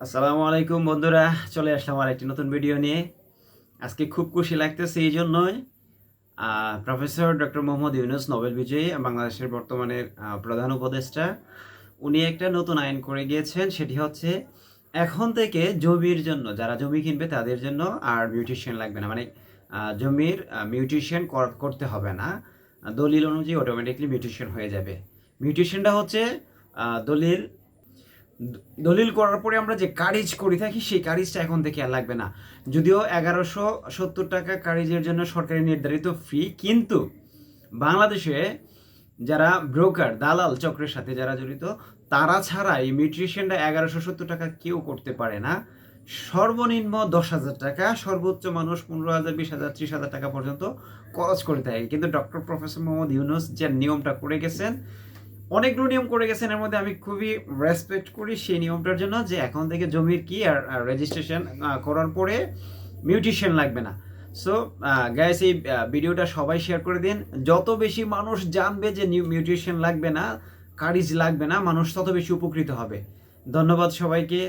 আসসালামু আলাইকুম বন্ধুরা, চলে আসলাম আর একটি নতুন ভিডিও নিয়ে। আজকে খুব খুশি লাগতেছে এই জন্যই professor doctor Mohammad Yunus Nobel বিজয়ী বাংলাদেশের বর্তমানের প্রধান উপদেষ্টা। উনি একটা নতুন আইন করে গিয়েছেন, সেটি হচ্ছে এখন থেকে জমির জন্য, যারা জমি কিনবে তাদের জন্য আর মিউটিশিয়ান লাগবে না। মানে জমির মিউটিশিয়ান করতে হবে না। দলিল অনুযায়ী অটোমেটিকলি মিউটিশিয়ান হয়ে যাবে। মিউটিশিয়ানটা হচ্ছে দলিল দলিল করার পরে আমরা যে কারিজ করে থাকি, সেই কারিজটা এখন থেকে আর লাগবে না। যদিও এগারোশো সত্তর টাকা কারিজের জন্য সরকারি নির্ধারিত ফি কিন্তু বাংলাদেশে যারা ব্রোকার দালাল চক্রের সাথে যারা জড়িত, তারা ছাড়া এই মিউট্রিশনটা এগারোশো সত্তর টাকা কেউ করতে পারে না। সর্বনিম্ন দশ হাজার টাকা, সর্বোচ্চ মানুষ পনেরো হাজার, বিশ হাজার, ত্রিশ হাজার টাকা পর্যন্ত খরচ করে থাকে। কিন্তু ডক্টর প্রফেসর মোহাম্মদ ইউনুস যে নিয়মটা করে গেছেন অনেকগুলো নিয়ম করে গেছেন, এর মধ্যে আমি খুবই রেসপেক্ট করি সেই নিয়মটার জন্য যে এখন থেকে জমির কি আর রেজিস্ট্রেশন করার পরে মিউটিশন লাগবে না। সো গ্যাস এই ভিডিওটা সবাই শেয়ার করে দিন। যত বেশি মানুষ জানবে যে নিউ মিউটিশন লাগবে না কারিজ লাগবে না, মানুষ তত বেশি উপকৃত হবে। ধন্যবাদ সবাইকে।